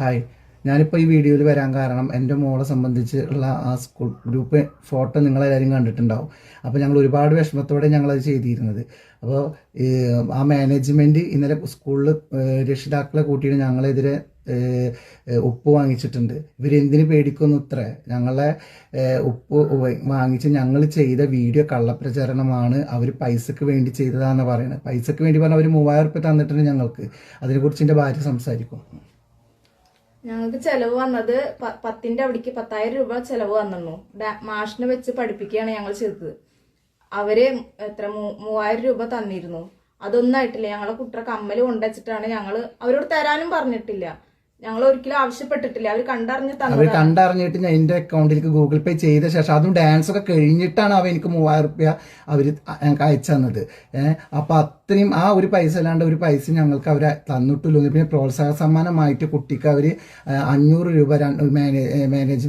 Hi ഞാനിപ്പോൾ ഈ വീഡിയോയിൽ വരാൻ കാരണം എന്റെ മോളെ സംബന്ധിച്ചുള്ള ആ സ്കൂൾ ഗ്രൂപ്പ് ഫോട്ടോ നിങ്ങളെല്ലാവരും കണ്ടിട്ടുണ്ടാവും. അപ്പോൾ ഞങ്ങൾ ഒരുപാട് വിഷമത്തോടെ ഞങ്ങളത് ചെയ്തിരുന്നത്. അപ്പോൾ ആ മാനേജ്മെന്റ് ഇന്നലെ സ്കൂളിൽ രക്ഷിതാക്കളെ കൂട്ടിയിട്ട് ഞങ്ങളെതിരെ ഉപ്പ് വാങ്ങിച്ചിട്ടുണ്ട്. ഇവരെന്തിനു പേടിക്കുന്നു ഇത്ര? ഞങ്ങളെ ഉപ്പ് വാങ്ങിച്ച് ഞങ്ങൾ ചെയ്ത വീഡിയോ കള്ളപ്രചരണമാണ്. അവർ പൈസക്ക് വേണ്ടി ചെയ്തതാണെന്ന് പറയുന്നത് പൈസക്ക് വേണ്ടി പറഞ്ഞാൽ അവർ മൂവായിരം ഉറുപ്പ്യ തന്നിട്ടുണ്ട് ഞങ്ങൾക്ക്. അതിനെക്കുറിച്ച് എന്റെ ഭാര്യ സംസാരിക്കും. ഞങ്ങൾക്ക് ചെലവ് വന്നത് പത്തിന്റെ അവിടേക്ക് പത്തായിരം രൂപ ചെലവ് വന്നു മാഷിനെ വെച്ച് പഠിപ്പിക്കുകയാണ് ഞങ്ങൾ ചെയ്തത്. അവർ എത്ര മൂവായിരം രൂപ തന്നിരുന്നു. അതൊന്നും ആയിട്ടില്ല. ഞങ്ങളെ കുട്ടിയുടെ കമ്മൽ കൊണ്ടുവച്ചിട്ടാണ് ഞങ്ങൾ അവരോട് തരാനും പറഞ്ഞിട്ടില്ല. ഞങ്ങൾ ഒരിക്കലും ആവശ്യപ്പെട്ടിട്ടില്ല. അവർ കണ്ടറിഞ്ഞ് അവർ കണ്ടറിഞ്ഞിട്ട് ഞാൻ എന്റെ അക്കൗണ്ടിലേക്ക് ഗൂഗിൾ പേ ചെയ്ത ശേഷം അതും ഡാൻസ് ഒക്കെ കഴിഞ്ഞിട്ടാണ് അവ എനിക്ക് മൂവായിരം റുപ്യ അവർ ഞങ്ങൾക്ക് അയച്ചു തന്നത്. ഏഹ് അപ്പൊ അത്രയും ആ ഒരു പൈസ അല്ലാണ്ട് ഒരു പൈസ ഞങ്ങൾക്ക് അവർ തന്നിട്ടില്ല പിന്നെ പ്രോത്സാഹ സമ്മാനമായിട്ട് കുട്ടിക്ക് അവർ അഞ്ഞൂറ് രൂപ മാനേജ്മെന്റ്